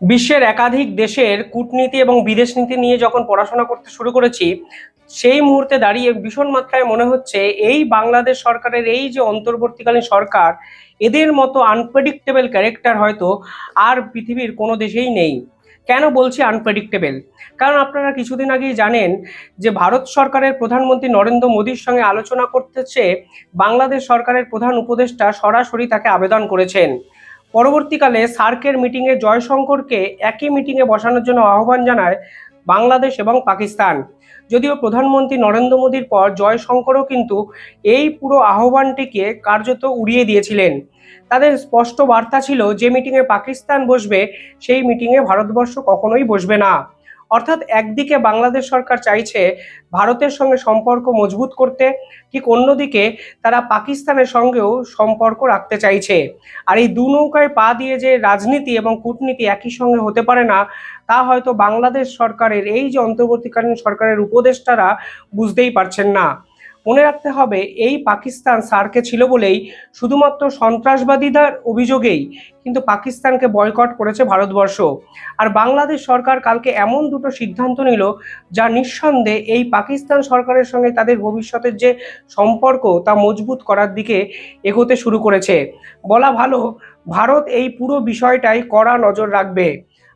বিশ্বের একাধিক দেশের কূটনীতি এবং বিদেশ নীতি নিয়ে যখন পড়াশোনা করতে শুরু করেছি, সেই মুহূর্তে দাঁড়িয়ে ভীষণ মাত্রায় মনে হচ্ছে এই বাংলাদেশ সরকারের এই যে অন্তর্বর্তীকালীন সরকার, এদের মতো আনপ্রেডিক্টেবল ক্যারেক্টার হয়তো আর পৃথিবীর কোনো দেশেই নেই। কেন বলছি আনপ্রেডিক্টেবল কারণ আপনারা কিছুদিন আগেই জানেন যে ভারত সরকারের প্রধানমন্ত্রী নরেন্দ্র মোদীর সঙ্গে আলোচনা করতেছে বাংলাদেশ সরকারের প্রধান উপদেষ্টা সরাসরি তাকে আবেদন করেছেন। পরবর্তীকালে সার্কের মিটিংয়ে জয়শঙ্করকে একই মিটিংয়ে বসানোর জন্য আহ্বান জানায় বাংলাদেশ এবং পাকিস্তান। যদিও প্রধানমন্ত্রী নরেন্দ্র মোদীর পর জয়শঙ্করও কিন্তু এই পুরো আহ্বানটিকে কার্যত উড়িয়ে দিয়েছিলেন। তাদের স্পষ্ট বার্তা ছিল, যে মিটিংয়ে পাকিস্তান বসবে, সেই মিটিংয়ে ভারতবর্ষ কখনোই বসবে না। অর্থাৎ একদিকে বাংলাদেশ সরকার চাইছে ভারতের সঙ্গে সম্পর্ক মজবুত করতে, ঠিক অন্যদিকে তারা পাকিস্তানের সঙ্গেও সম্পর্ক রাখতে চাইছে। আর এই দু নৌকায় পা দিয়ে যে রাজনীতি এবং কূটনীতি একই সঙ্গে হতে পারে না, তা হয়তো বাংলাদেশ সরকারের, এই যে অন্তর্বর্তীকালীন সরকারের উপদেষ্টারা বুঝতেই পারছেন না। মনে রাখতে হবে, এই পাকিস্তান সার্কে ছিল বলেই শুধুমাত্র সন্ত্রাসবাদীদের অভিযোগেই কিন্তু পাকিস্তানকে বয়কট করেছে ভারতবর্ষ। আর বাংলাদেশ সরকার কালকে এমন দুটো সিদ্ধান্ত নিল, যা নিঃসন্দেহে এই পাকিস্তান সরকারের সঙ্গে তাদের ভবিষ্যতের যে সম্পর্ক তা মজবুত করার দিকে এগোতে শুরু করেছে। বলা ভালো, ভারত এই পুরো বিষয়টাই কড়া নজর রাখবে।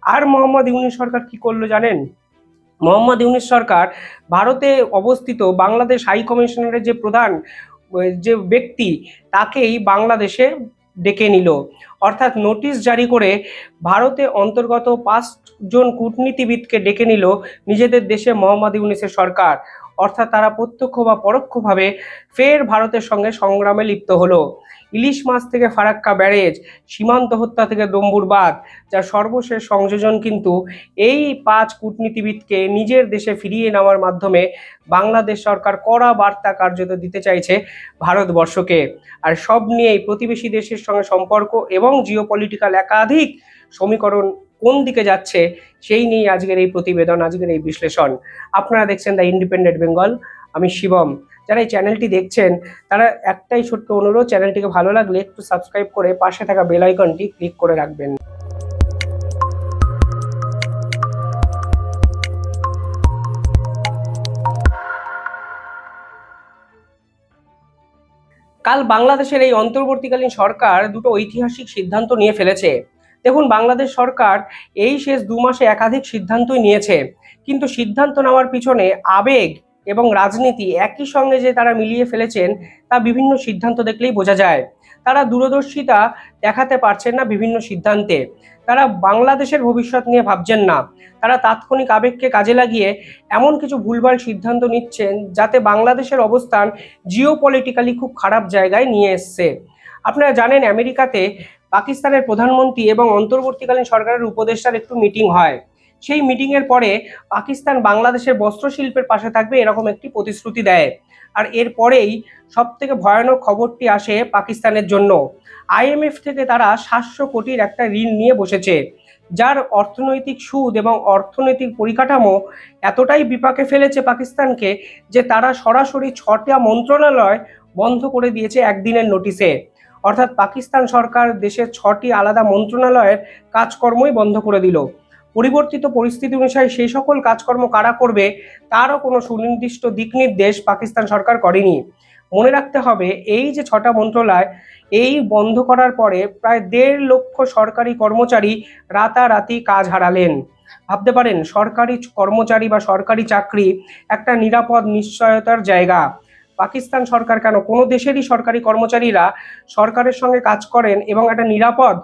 আর মোহাম্মদ ইউনি সরকার কি করল জানেন? মোহাম্মদ ইউনিস সরকার ভারতে অবস্থিত বাংলাদেশ হাই কমিশনারের যে প্রধান যে ব্যক্তি, তাকেই বাংলাদেশে ডেকে নিল। অর্থাৎ নোটিশ জারি করে ভারতে অন্তর্গত পাঁচজন কূটনীতিবিদকে ডেকে নিল নিজেদের দেশে মোহাম্মদ ইউনিসের সরকার। অর্থাৎ তারা প্রত্যক্ষ বা পরোক্ষভাবে ফের ভারতের সঙ্গে সংগ্রামে লিপ্ত হলো। ইলিশ মাছ থেকে ফারাক্কা ব্যারেজ, সীমান্ত হত্যা থেকে ডম্বুর বাঁধ, যার সর্বশেষ সংযোজন কিন্তু এই পাঁচ কূটনীতিবিদকে নিজের দেশে ফিরিয়ে নেওয়ার মাধ্যমে বাংলাদেশ সরকার কড়া বার্তা কার্যত দিতে চাইছে ভারতবর্ষকে। আর সব নিয়েই প্রতিবেশী দেশের সঙ্গে সম্পর্ক এবং জিওপলিটিক্যাল একাধিক সমীকরণ কোন দিকে যাচ্ছে, সেই নিয়ে আজকের এই প্রতিবেদন, আজকের এই বিশ্লেষণ। আপনারা দেখছেন দ্য ইন্ডিপেন্ডেন্ট বেঙ্গল আমি শিবম। যারা এই চ্যানেলটি দেখছেন, তারা একটাই ছোট্ট অনুরোধ চ্যানেলটিকে ভালো লাগলে একটু সাবস্ক্রাইব করে পাশে থাকা বেল আইকনটি ক্লিক করে রাখবেন। কাল বাংলাদেশের এই অন্তর্বর্তীকালীন সরকার দুটো ঐতিহাসিক সিদ্ধান্ত নিয়ে ফেলেছে। দেখুন, বাংলাদেশ সরকার এই শেষ দু মাসে একাধিক সিদ্ধান্তই নিয়েছে, কিন্তু সিদ্ধান্ত নেওয়ার পিছনে আবেগ এবং রাজনীতি একই সঙ্গে যে তারা মিলিয়ে ফেলেছেন, তা বিভিন্ন সিদ্ধান্ত দেখলেই বোঝা যায়। তারা দূরদর্শিতা দেখাতে পারছেন না বিভিন্ন সিদ্ধান্তে। তারা বাংলাদেশের ভবিষ্যৎ নিয়ে ভাবছেন না। তারা তাৎক্ষণিক আবেগকে কাজে লাগিয়ে এমন কিছু ভুলভাল সিদ্ধান্ত নিচ্ছেন, যাতে বাংলাদেশের অবস্থান জিও পলিটিক্যালি খুব খারাপ জায়গায় নিয়ে এসছে। আপনারা জানেন, আমেরিকাতে পাকিস্তানের প্রধানমন্ত্রী এবং অন্তর্বর্তীকালীন সরকারের উপদেষ্টার একটু মিটিং হয়। সেই মিটিংয়ের পরে পাকিস্তান বাংলাদেশের বস্ত্র শিল্পের পাশে থাকবে এরকম একটি প্রতিশ্রুতি দেয়। আর এরপরেই সব থেকে ভয়ানক খবরটি আসে পাকিস্তানের জন্য। আইএমএফ থেকে তারা সাতশো কোটির একটা ঋণ নিয়ে বসেছে, যার অর্থনৈতিক সুদ এবং অর্থনৈতিক পরিকাঠামো এতটাই বিপাকে ফেলেছে পাকিস্তানকে যে তারা সরাসরি ছটা মন্ত্রণালয় বন্ধ করে দিয়েছে একদিনের নোটিশে অর্থাৎ পাকিস্তান সরকার দেশের ছটি আলাদা মন্ত্রণালয়ের কাজকর্মই বন্ধ করে দিল। পরিবর্তিত পরিস্থিতি অনুসারে সেই সকল কাজকর্ম কারা করবে তারও কোনো সুনির্দিষ্ট দিক নির্দেশ পাকিস্তান সরকার করেনি। মনে রাখতে হবে, এই যে ছটা মন্ত্রণালয়, এই বন্ধ করার পরে প্রায় দেড় লক্ষ সরকারি কর্মচারী রাতারাতি কাজ হারালেন। ভাবতে পারেন, সরকারি কর্মচারী বা সরকারি চাকরি একটা নিরাপদ, নিশ্চয়তার জায়গা। পাকিস্তান সরকার কেন? কোনো দেশেরই সরকারি কর্মচারীরা সরকারের সঙ্গে কাজ করেন এবং একটা নিরাপদ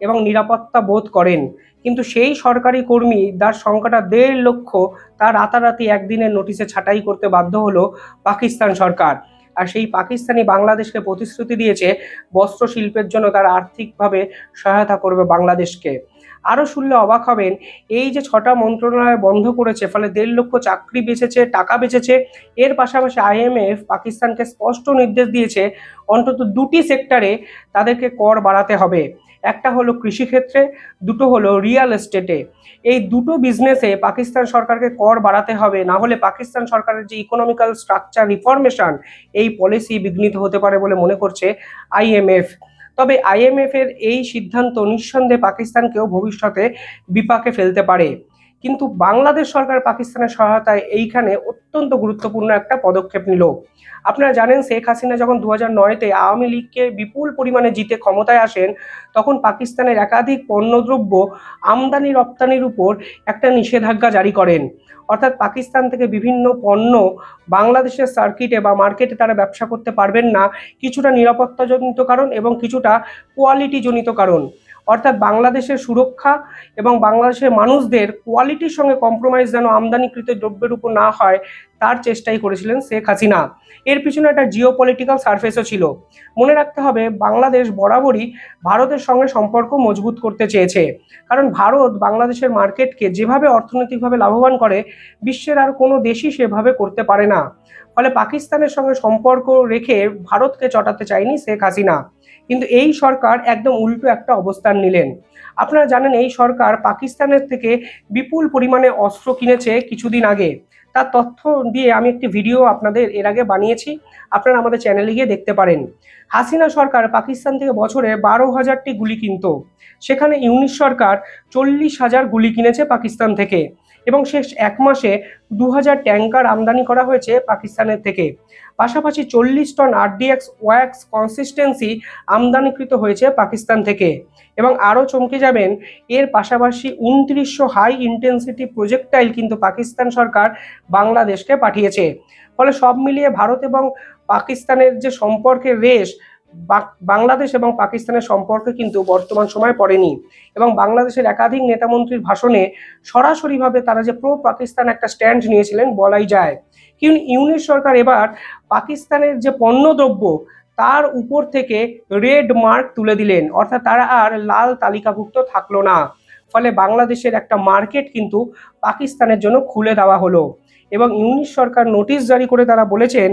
এবং নিরাপত্তা বোধ করেন। কিন্তু সেই সরকারি কর্মী যার সংখ্যাটা দেড় লক্ষ, তার রাতারাতি একদিনের নোটিশে ছাঁটাই করতে বাধ্য হলো পাকিস্তান সরকার। আর সেই পাকিস্তানি বাংলাদেশকে প্রতিশ্রুতি দিয়েছে বস্ত্র শিল্পের জন্য তার আর্থিকভাবে সহায়তা করবে বাংলাদেশকে। আরও শুনলে অবাক হবেন, এই যে ছটা মন্ত্রণালয় বন্ধ করেছে, ফলে দেড় লক্ষ চাকরি বেঁচেছে, টাকা বেঁচেছে, এর পাশাপাশি আইএমএফ পাকিস্তানকে স্পষ্ট নির্দেশ দিয়েছে, অন্তত দুটি সেক্টরে তাদেরকে কর বাড়াতে হবে। একটা হলো কৃষিক্ষেত্রে, দুটো হলো রিয়েল এস্টেটে। এই দুটো বিজনেসে পাকিস্তান সরকারকে কর বাড়াতে হবে, না হলে পাকিস্তান সরকারের যে ইকোনমিক্যাল স্ট্রাকচার রিফরমেশন এই পলিসি বিঘ্নিত হতে পারে বলে মনে করছে আইএমএফ। তবে আইএমএফ এর এই সিদ্ধান্ত নিঃসন্দেহে পাকিস্তানকেও ভবিষ্যতে বিপাকে ফেলতে পারে। কিন্তু বাংলাদেশ সরকার পাকিস্তানের সহায়তায় এইখানে অত্যন্ত গুরুত্বপূর্ণ একটা পদক্ষেপ নিল। আপনারা জানেন, শেখ হাসিনা যখন দু হাজার নয়তে আওয়ামী লীগকে বিপুল পরিমাণে জিতে ক্ষমতায় আসেন, তখন পাকিস্তানের একাধিক পণ্যদ্রব্য আমদানি রপ্তানির উপর একটা নিষেধাজ্ঞা জারি করেন। অর্থাৎ পাকিস্তান থেকে বিভিন্ন পণ্য বাংলাদেশের সার্কিটে বা মার্কেটে তারা ব্যবসা করতে পারবেন না। কিছুটা নিরাপত্তাজনিত কারণ এবং কিছুটা কোয়ালিটিজনিত কারণ। অর্থাৎ বাংলাদেশের সুরক্ষা এবং বাংলাদেশের মানুষদের কোয়ালিটির সঙ্গে কম্প্রোমাইজ যেন আমদানিকৃত দ্রব্যের উপর না হয়, তার চেষ্টাই করেছিলেন শেখ হাসিনা। এর পিছনে একটা জিও পলিটিক্যাল সার্ফেসও ছিল। মনে রাখতে হবে, বাংলাদেশ বরাবরই ভারতের সঙ্গে সম্পর্ক মজবুত করতে চেয়েছে। কারণ ভারত বাংলাদেশের মার্কেটকে যেভাবে অর্থনৈতিকভাবে লাভবান করে, বিশ্বের আর কোনো দেশই সেভাবে করতে পারে না। ফলে পাকিস্তানের সঙ্গে সম্পর্ক রেখে ভারতকে চটাতে চায়নি শেখ হাসিনা। কিন্তু এই সরকার একদম উল্টো একটা অবস্থান নিলেন। আপনারা জানেন এই সরকার পাকিস্তানের থেকে বিপুল পরিমাণে অস্ত্র কিনেছে কিছুদিন আগে। তার তথ্য দিয়ে আমি একটি ভিডিও আপনাদের এর আগে বানিয়েছি। আপনারা আমাদের চ্যানেলে গিয়ে দেখতে পারেন। হাসিনা সরকার পাকিস্তান থেকে বছরে বারো হাজারটি গুলি কিনত। সেখানে ইউনিশ সরকার চল্লিশ হাজার গুলি কিনেছে পাকিস্তান থেকে। এবং শেষ এক মাসে দু হাজার ট্যাঙ্কার আমদানি করা হয়েছে পাকিস্তানের থেকে। পাশাপাশি চল্লিশ টন আরডিএক্স ওয়াক্স কনসিস্টেন্সি আমদানিকৃত হয়েছে পাকিস্তান থেকে এবং আরও চমকে যাবেন। এর পাশাপাশি উনত্রিশশো হাই ইন্টেন্সিটি প্রজেক্টাইল কিন্তু পাকিস্তান সরকার বাংলাদেশকে পাঠিয়েছে। ফলে সব মিলিয়ে ভারত এবং পাকিস্তানের যে সম্পর্কের রেশ বাংলাদেশ এবং পাকিস্তানের সম্পর্কে কিন্তু বর্তমান সময় পড়েনি এবং বাংলাদেশের একাধিক নেতামন্ত্রীর ভাষণে সরাসরিভাবে তারা যে প্রো পাকিস্তান একটা স্ট্যান্ড নিয়েছিলেন বলাই যায়। কিন্তু ইউনিট সরকার এবার পাকিস্তানের যে পণ্যদ্রব্য, তার উপর থেকে রেড মার্ক তুলে দিলেন। অর্থাৎ তারা আর লাল তালিকাভুক্ত থাকল না। ফলে বাংলাদেশের একটা মার্কেট কিন্তু পাকিস্তানের জন্য খুলে দেওয়া হলো। এবং ইউনিশ সরকার নোটিশ জারি করে তারা বলেছেন,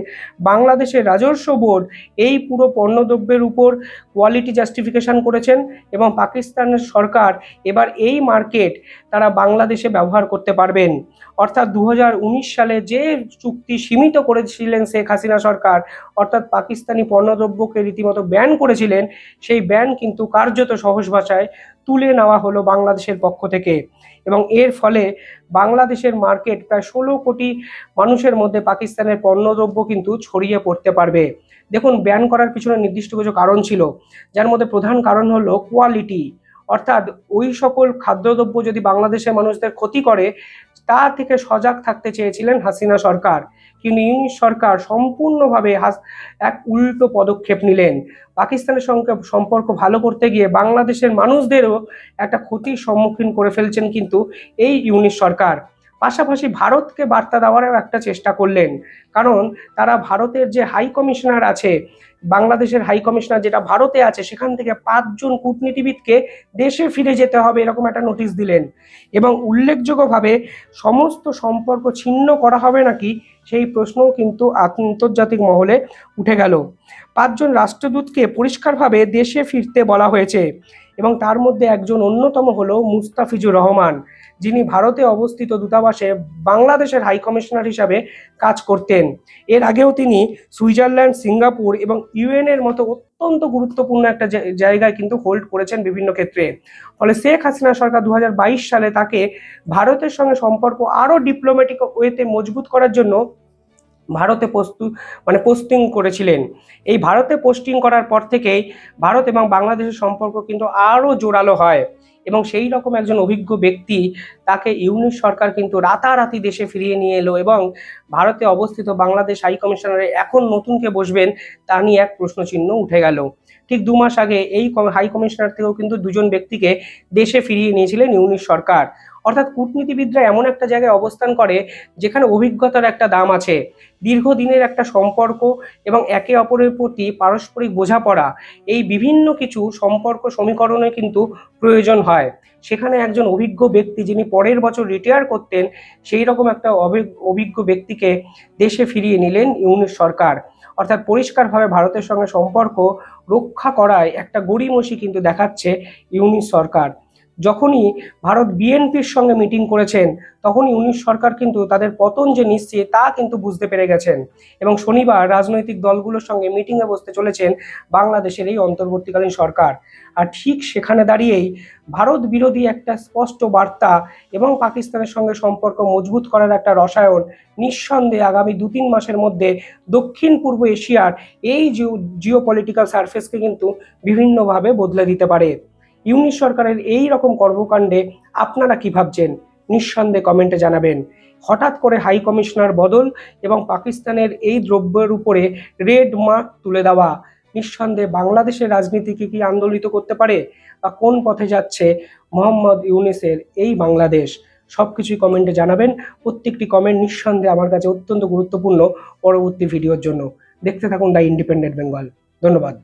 বাংলাদেশের রাজস্ব বোর্ড এই পুরো পণ্যদ্রব্যের উপর কোয়ালিটি জাস্টিফিকেশন করেছেন এবং পাকিস্তানের সরকার এবার এই মার্কেট তারা বাংলাদেশে ব্যবহার করতে পারবেন। অর্থাৎ দু হাজার উনিশ সালে যে চুক্তি সীমিত করেছিলেন শেখ হাসিনা সরকার, অর্থাৎ পাকিস্তানি পণ্যদ্রব্যকে রীতিমতো ব্যান করেছিলেন, সেই ব্যান কিন্তু কার্যত সহজ ভাষায় তুলে নেওয়া হলো বাংলাদেশের পক্ষ থেকে। এবং এর ফলে বাংলাদেশের মার্কেট প্রায় ষোলো কোটি মানুষের মধ্যে পাকিস্তানের পণ্যদ্রব্য কিন্তু ছড়িয়ে পড়তে পারবে। দেখুন, ব্যান করার পিছনে নির্দিষ্ট কিছু কারণ ছিল। যার মধ্যে প্রধান কারণ হলো কোয়ালিটি অর্থাৎ ওই সকল খাদ্যদ্রব্য যদি বাংলাদেশের মানুষদের ক্ষতি করে, তা থেকে সজাগ থাকতে চেয়েছিলেন হাসিনা সরকার। কিন্তু ইংলিশ সরকার সম্পূর্ণভাবে এক উল্টো পদক্ষেপ নিলেন। পাকিস্তানের সঙ্গে সম্পর্ক ভালো করতে গিয়ে বাংলাদেশের মানুষদেরও একটা ক্ষতির সম্মুখীন করে ফেলছেন কিন্তু এই ইউনিশ সরকার। পাশাপাশি ভারতকে বার্তা দেওয়ারও একটা চেষ্টা করলেন। কারণ তারা ভারতের যে হাই কমিশনার আছে, বাংলাদেশের হাই কমিশনার যেটা ভারতে আছে, সেখান থেকে পাঁচজন কূটনীতিবিদকে দেশে ফিরে যেতে হবে এরকম একটা নোটিশ দিলেন। এবং উল্লেখযোগ্যভাবে সমস্ত সম্পর্ক ছিন্ন করা হবে নাকি, সেই প্রশ্নও কিন্তু আন্তর্জাতিক মহলে উঠে গেল। পাঁচজন রাষ্ট্রদূতকে পরিষ্কারভাবে দেশে ফিরতে বলা হয়েছে। এবং তার মধ্যে একজন অন্যতম হল মুস্তাফিজুর রহমান, যিনি ভারতে অবস্থিত দূতাবাসে বাংলাদেশের হাই কমিশনার হিসাবে কাজ করতেন। এর আগেও তিনি সুইজারল্যান্ড, সিঙ্গাপুর এবং ইউএন এর মতো অত্যন্ত গুরুত্বপূর্ণ একটা জায়- জায়গায় কিন্তু হোল্ড করেছেন বিভিন্ন ক্ষেত্রে। ফলে শেখ হাসিনা সরকার দু হাজার বাইশ সালে তাকে ভারতের সঙ্গে সম্পর্ক আরও ডিপ্লোম্যাটিক ওয়েতে মজবুত করার জন্য ভারতে পোস্তু মানে পোস্টিং করেছিলেন। এই ভারতে পোস্টিং করার পর থেকেই ভারত এবং বাংলাদেশের সম্পর্ক কিন্তু আরও জোরালো হয় এবং সেই রকম একজন অভিজ্ঞ ব্যক্তি তাকে ইউনিশ সরকার কিন্তু রাতারাতি দেশে ফিরিয়ে নিয়ে এলো এবং ভারতে অবস্থিত বাংলাদেশ হাই কমিশনারে এখন নতুন কে বসবেন তা নিয়ে এক প্রশ্নচিহ্ন উঠে গেল। ঠিক দু মাস আগে এই হাই কমিশনার থেকেও কিন্তু দুজন ব্যক্তিকে দেশে ফিরিয়ে নিয়েছিলেন ইউনিশ সরকার। অর্থাৎ কূটনীতিবিদরা এমন একটা জায়গায় অবস্থান করে যেখানে অভিজ্ঞতার একটা দাম আছে। দীর্ঘদিনের একটা সম্পর্ক এবং একে অপরের প্রতি পারস্পরিক বোঝাপড়া, এই বিভিন্ন কিছু সম্পর্ক সমীকরণে কিন্তু প্রয়োজন হয়। সেখানে একজন অভিজ্ঞ ব্যক্তি যিনি পরের বছর রিটায়ার করতেন, সেই রকম একটা অভিজ্ঞ ব্যক্তিকে দেশে ফিরিয়ে নিলেন ইউনিশ সরকার। অর্থাৎ পরিষ্কারভাবে ভারতের সঙ্গে সম্পর্ক রক্ষা করায় একটা গড়িমসি কিন্তু দেখাচ্ছে ইউনিশ সরকার। যখনই ভারত বিএনপির সঙ্গে মিটিং করেছেন, তখনই উনিশ সরকার কিন্তু তাদের পতন যে নিশ্চিত, তা কিন্তু বুঝতে পেরে গেছেন। এবং শনিবার রাজনৈতিক দলগুলোর সঙ্গে মিটিংয়ে বসতে চলেছেন বাংলাদেশের এই অন্তর্বর্তীকালীন সরকার। আর ঠিক সেখানে দাঁড়িয়েই ভারত বিরোধী একটা স্পষ্ট বার্তা এবং পাকিস্তানের সঙ্গে সম্পর্ক মজবুত করার একটা রসায়ন নিঃসন্দেহে আগামী দু তিন মাসের মধ্যে দক্ষিণ পূর্ব এশিয়ার এই জিও পলিটিক্যাল সার্ফেসকে কিন্তু বিভিন্নভাবে বদলে দিতে পারে। ইউনিশ সরকারের এই রকম কর্মকাণ্ডে আপনারা কি ভাবছেন? নিঃসন্দেহে কমেন্টে জানাবেন। হঠাৎ করে হাই কমিশনার বদল এবং পাকিস্তানের এই দ্রব্যের উপরে রেড মার্ক তুলে দেওয়া। নিঃসন্দেহে বাংলাদেশের রাজনীতিকে কি আন্দোলিত করতে পারে বা কোন পথে যাচ্ছে মোহাম্মদ ইউনিসের এই বাংলাদেশ? সব কিছুই কমেন্টে জানাবেন। প্রত্যেকটি কমেন্ট নিঃসন্দেহে আমার কাছে অত্যন্ত গুরুত্বপূর্ণ। পরবর্তী ভিডিওর জন্য দেখতে থাকুন দ্য ইন্ডিপেন্ডেন্ট বেঙ্গল। ধন্যবাদ।